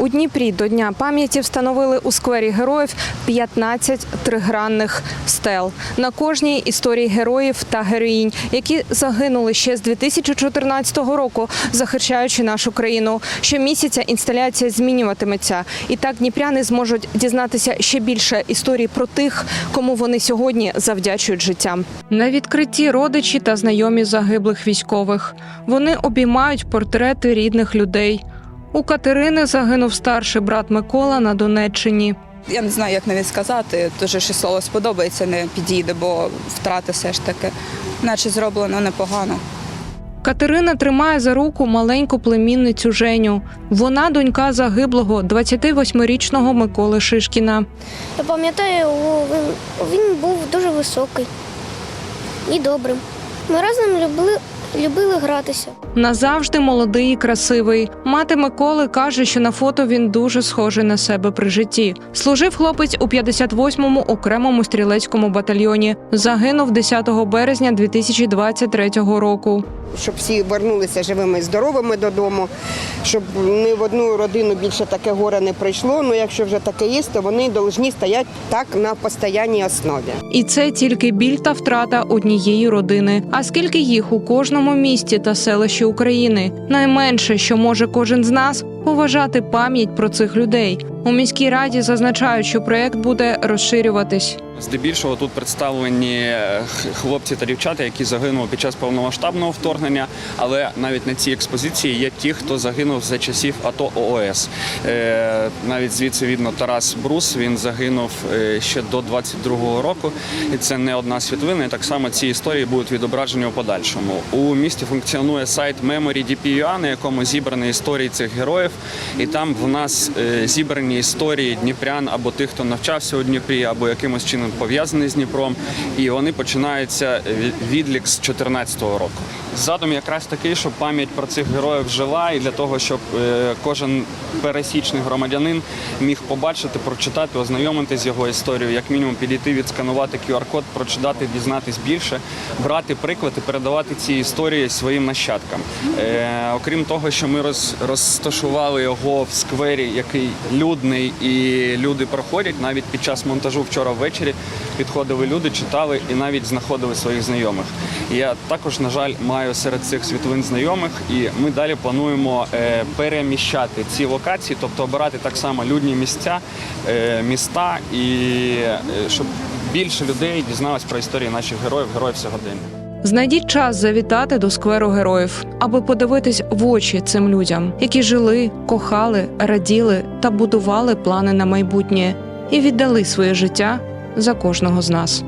У Дніпрі до Дня пам'яті встановили у сквері героїв 15 тригранних стел. На кожній історії героїв та героїнь, які загинули ще з 2014 року, захищаючи нашу країну. Щомісяця інсталяція змінюватиметься. І так дніпряни зможуть дізнатися ще більше історій про тих, кому вони сьогодні завдячують життям. На відкритті родичі та знайомі загиблих військових. Вони обіймають портрети рідних людей. У Катерини загинув старший брат Микола на Донеччині. Я не знаю, як навіть сказати. Дуже що слово сподобається, не підійде, бо втрати все ж таки, наче зроблено непогано. Катерина тримає за руку маленьку племінницю Женю. Вона донька загиблого 28-річного Миколи Шишкіна. Я пам'ятаю, його, він, він був дуже високий і добрим. Ми разом любили, любили гратися. Назавжди молодий і красивий. Мати Миколи каже, що на фото він дуже схожий на себе при житті. Служив хлопець у 58-му окремому стрілецькому батальйоні. Загинув 10 березня 2023 року. щоб всі вернулися живими і здоровими додому, щоб ні в одну родину більше таке горе не прийшло. Ну якщо вже таке є, то вони повинні стояти так на постійній основі. І це тільки біль та втрата однієї родини. А скільки їх у кожному місті та селищі України? Найменше, що може кожен з нас поважати пам'ять про цих людей. У міській раді зазначають, що проект буде розширюватись. Здебільшого тут представлені е, хлопці та дівчата, які загинули під час повномасштабного вторгнення. Але навіть на цій експозиції є ті, хто загинув за часів АТО ООС. Е, Навіть звідси видно Тарас Брус. Він загинув е, ще до 22-го року, і це не одна світлина. І так само ці історії будуть відображені у подальшому. У місті функціонує сайт Memory.dp.ua, на якому зібрані історії цих героїв, і там в нас е, зібрані історії дніпрян або тих, хто навчався у Дніпрі, або якимось чином пов'язаний з Дніпром. І вони починаються відлік з 2014 року. Задум якраз такий, щоб пам'ять про цих героїв жила, і для того, щоб е, кожен пересічний громадянин міг побачити, прочитати, ознайомитися з його історією, як мінімум підійти, відсканувати QR-код, прочитати, дізнатись більше, брати приклад і передавати ці історії своїм нащадкам. Е, окрім того, що ми роз, розташували його в сквері, який людний, і люди проходять. Навіть під час монтажу вчора ввечері підходили люди, читали і навіть знаходили своїх знайомих. Я також, на жаль, маю серед цих світлин знайомих, і ми далі плануємо е, переміщати ці локації, тобто обирати так само людні місця, е, міста, і е, щоб більше людей дізналось про історії наших героїв, героїв сьогодення. Знайдіть час завітати до скверу героїв, аби подивитись в очі цим людям, які жили, кохали, раділи та будували плани на майбутнє і віддали своє життя за кожного з нас.